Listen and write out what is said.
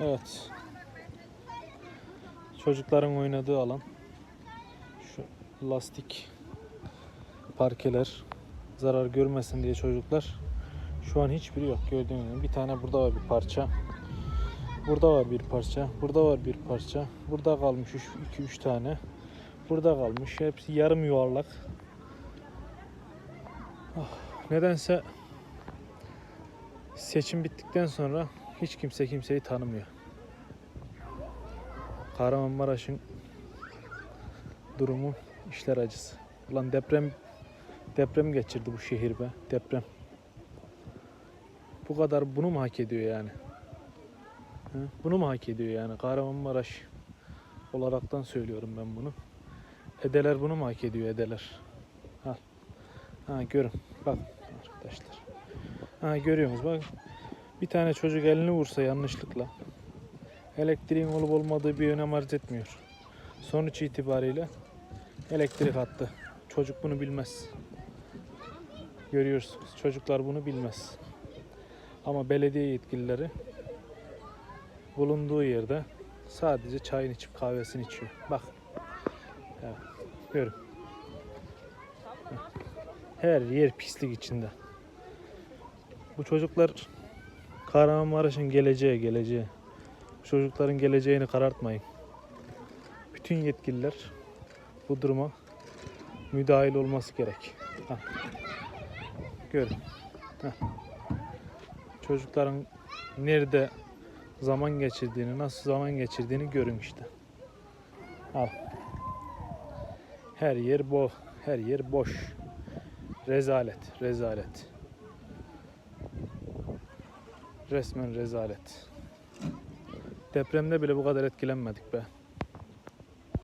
Evet. Çocukların oynadığı alan. Şu lastik parkeler zarar görmesin diye çocuklar. Şu an hiçbiri yok gördüğünüz gibi. Bir tane burada var bir parça. Burada var bir parça. Burada var bir parça. Burada kalmış 2-3 tane. Burada kalmış. Hepsi yarım yuvarlak. Ah, nedense seçim bittikten sonra hiç kimse kimseyi tanımıyor. Kahramanmaraş'ın durumu işler acısı. Ulan deprem deprem geçirdi bu şehir be. Deprem. Bu kadar bunu mu hak ediyor yani? Bunu mu hak ediyor yani? Kahramanmaraş olaraktan söylüyorum ben bunu. Edeler bunu mu hak ediyor edeler? Al. Ha görün. Bak arkadaşlar. Ha görüyorsunuz bak. Bir tane çocuk elini vursa yanlışlıkla elektriğin olup olmadığı bir önem arz etmiyor. Sonuç itibariyle elektrik attı. Çocuk bunu bilmez. Görüyorsunuz. Çocuklar bunu bilmez. Ama belediye yetkilileri bulunduğu yerde sadece çayını içip kahvesini içiyor. Bak. Evet. Görün. Her yer pislik içinde. Bu çocuklar Kahramanmaraş'ın geleceği, geleceği. Çocukların geleceğini karartmayın. Bütün yetkililer bu duruma müdahil olması gerek. Ha. Görün. Ha. Çocukların nerede zaman geçirdiğini, nasıl zaman geçirdiğini görün işte. Al. Her yer bo, her yer boş. Rezalet, rezalet. Resmen rezalet. Depremde bile bu kadar etkilenmedik be.